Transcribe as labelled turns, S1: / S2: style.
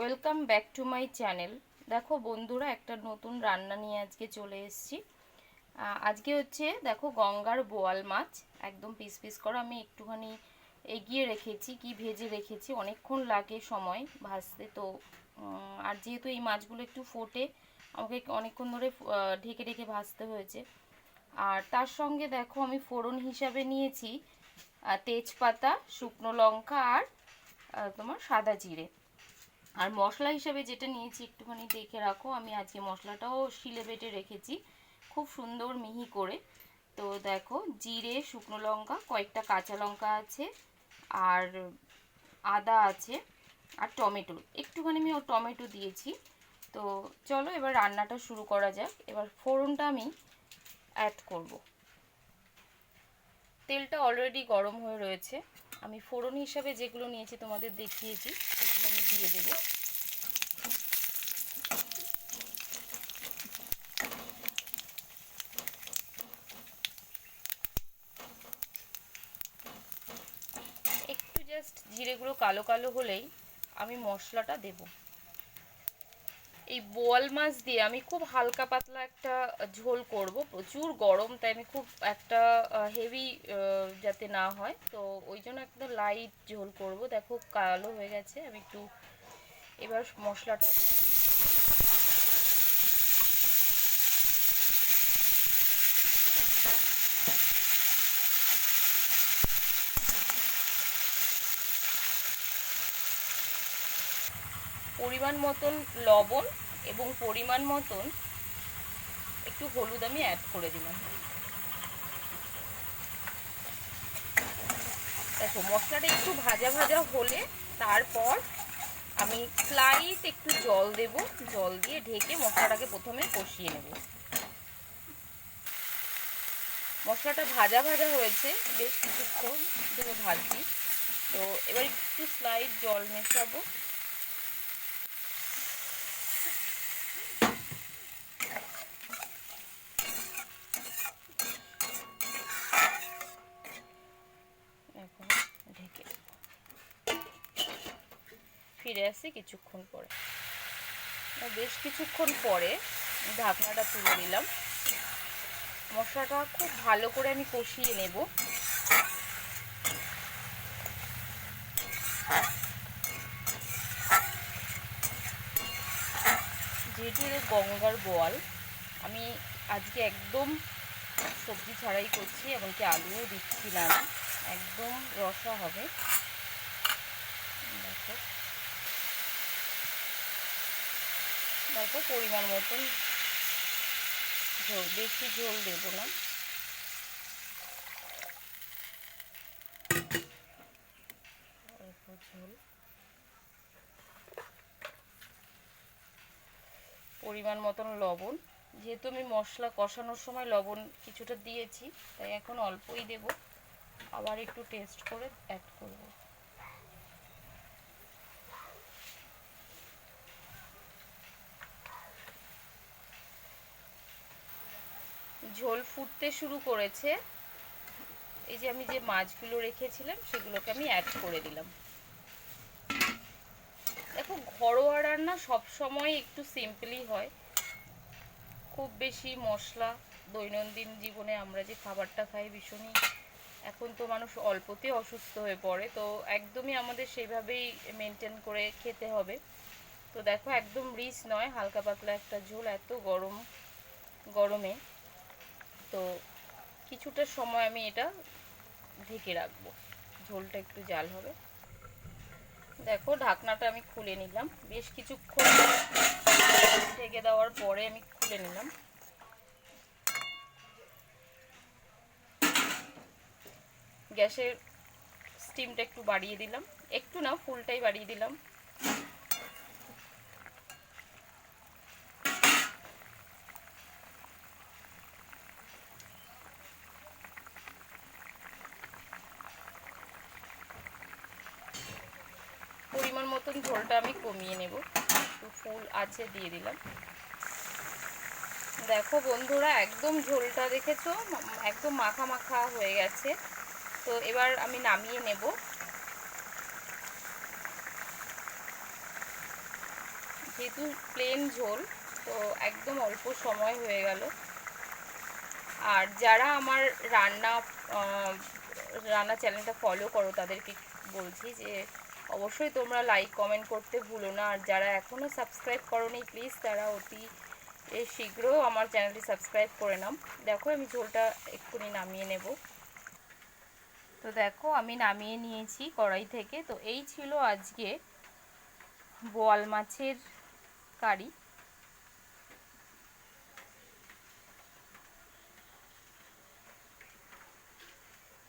S1: Welcome back to my channel. দেখো বন্ধুরা, একটা নতুন রান্না নিয়ে আজকে চলে এসেছি। আজকে হচ্ছে, দেখো গঙ্গার বোয়াল মাছ। একদম পিস পিস করা আমি একটুখানি এগিয়ে রেখেছি, কি ভেজে রেখেছি, অনেকক্ষণ লাগে সময় ভাজতে। তো আর যেহেতু এই মাছগুলো একটু ফোটে, আমাকে অনেকক্ষণ ধরে ঢেকে ঢেকে ভাজতে হয়েছে। আর তার সঙ্গে দেখো আমি ফোড়ন হিসাবে নিয়েছি তেজপাতা, শুকনো লঙ্কা আর তোমার সাদা জিরে। আর মশলা হিসেবে যেটা নিয়েছি একটুখানি দেখে রাখো, আমি আজকে মশলাটাও শিলে বেটে রেখেছি, খুব সুন্দর মিহি করে। তো দেখো, জিরে, শুকনো লঙ্কা, কয়েকটা কাঁচা লঙ্কা আছে আর আদা আছে আর টমেটো। একটুখানি আমি ও টমেটো দিয়েছি। তো চলো এবার রান্নাটা শুরু করা যাক। এবার ফোড়নটা আমি অ্যাড করব। তেলটা অলরেডি গরম হয়ে রয়েছে। আমি ফোড়ন হিসাবে যেগুলো নিয়েছি তোমাদের দেখিয়েছি। সেগুলো আমি দিয়ে দেবো। একটু জাস্ট জিরেগুলো কালো কালো হলেই আমি মশলাটা দেব। এই বোয়াল মাছ দিয়ে আমি খুব হালকা পাতলা একটা ঝোল করব। প্রচুর গরম, তাই আমি খুব একটা হেভি যাতে না হয়। তো ওই জন্য একটা লাইট ঝোল করব। দেখো কালো হয়ে গেছে। আমি একটু এবার মশলাটা পরিমাণ মতন লবণ এবং পরিমাণ মতন একটু হলুদ আমি অ্যাড করে দিলাম। দেখো, মশলাটা একটু ভাজা ভাজা হলে তারপর আমি স্লাইট একটু জল দেব। জল দিয়ে ঢেকে মশলাটাকে প্রথমে কষিয়ে নেব। মশলাটা ভাজা ভাজা হয়েছে, বেশ কিছুক্ষণ ধরে ভাজছি। তো এবার একটু স্লাইট জল মেশাবো এখন ঢেকে দেব। ফিরে আসি কিছুক্ষণ পরে। বেশ কিছুক্ষণ পরে ঢাকনাটা তুলে দিলাম। মশলাটা খুব ভালো করে আমি কষিয়ে নেব। যেহেতু গঙ্গার বোয়াল, আমি আজকে একদম সবজি ছাড়াই করছি, এমনকি আলুও দিচ্ছি না একদম রসা হবে। দেখো। দেখো পরিমাণ মতন ঝোল, বেশি ঝোল দেবো না। ঝোল। পরিমাণ মতন লবণ। যেহেতু আমি মশলা কষানোর সময় লবণ কিছুটা দিয়েছি, তাই এখন অল্পই দেব। আবার একটু টেস্ট করে অ্যাড করব। ঝোল ফুটতে শুরু করেছে। এই যে আমি যে মাছগুলো রেখেছিলাম, সেগুলোকে আমি অ্যাড করে দিলাম। দেখো, ঘরোয়া রান্না সব সময় একটু সিম্পলই হয়। খুব বেশি মশলা, দৈনন্দিন জীবনে আমরা যে খাবারটা খাই ভীষণই, এখন তো মানুষ অল্পতে অসুস্থ হয়ে পড়ে, তো একদমই আমাদের সেইভাবেই মেনটেন করে খেতে হবে। তো দেখো, একদম রিচ নয়, হালকা পাতলা একটা ঝোল, এত গরম, গরমে। তো কিছুটা সময় আমি এটা ঢেকে রাখব। ঝোলটা একটু জাল হবে। দেখো, ঢাকনাটা আমি খুলে নিলাম। বেশ কিছুক্ষণ ঢেকে দেওয়ার পরে আমি খুলে নিলাম। গ্যাসের স্টিমটা একটু বাড়িয়ে দিলাম। একটু না, ফুলটাই বাড়িয়ে দিলাম। পরিমাণ মতন ঝোলটা আমি কমিয়ে নেব। একটু ফুল আছে, দিয়ে দিলাম। দেখো বন্ধুরা, একদম ঝোলটা দেখেছ? একদম মাখা মাখা হয়ে গেছে। তো এবার আমি নামিয়ে নেব। যেহেতু প্লেন ঝোল, তো একদম অল্প সময় হয়ে গেল। আর যারা আমার রান্না রান্না চ্যানেলটা ফলো করো, তাদেরকে বলছি যে অবশ্যই তোমরা লাইক কমেন্ট করতে ভুলো না। আর যারা এখনও সাবস্ক্রাইব করোনি প্লিজ তারা অতি শীঘ্র আমার চ্যানেলটি সাবস্ক্রাইব করে নাও। দেখো, আমি ঝোলটা এক্ষুনি নামিয়ে নেব। তো দেখো, আমি নামিয়ে নিয়েছি কড়াই থেকে। তো এই ছিল আজকে বোয়াল মাছের কারি।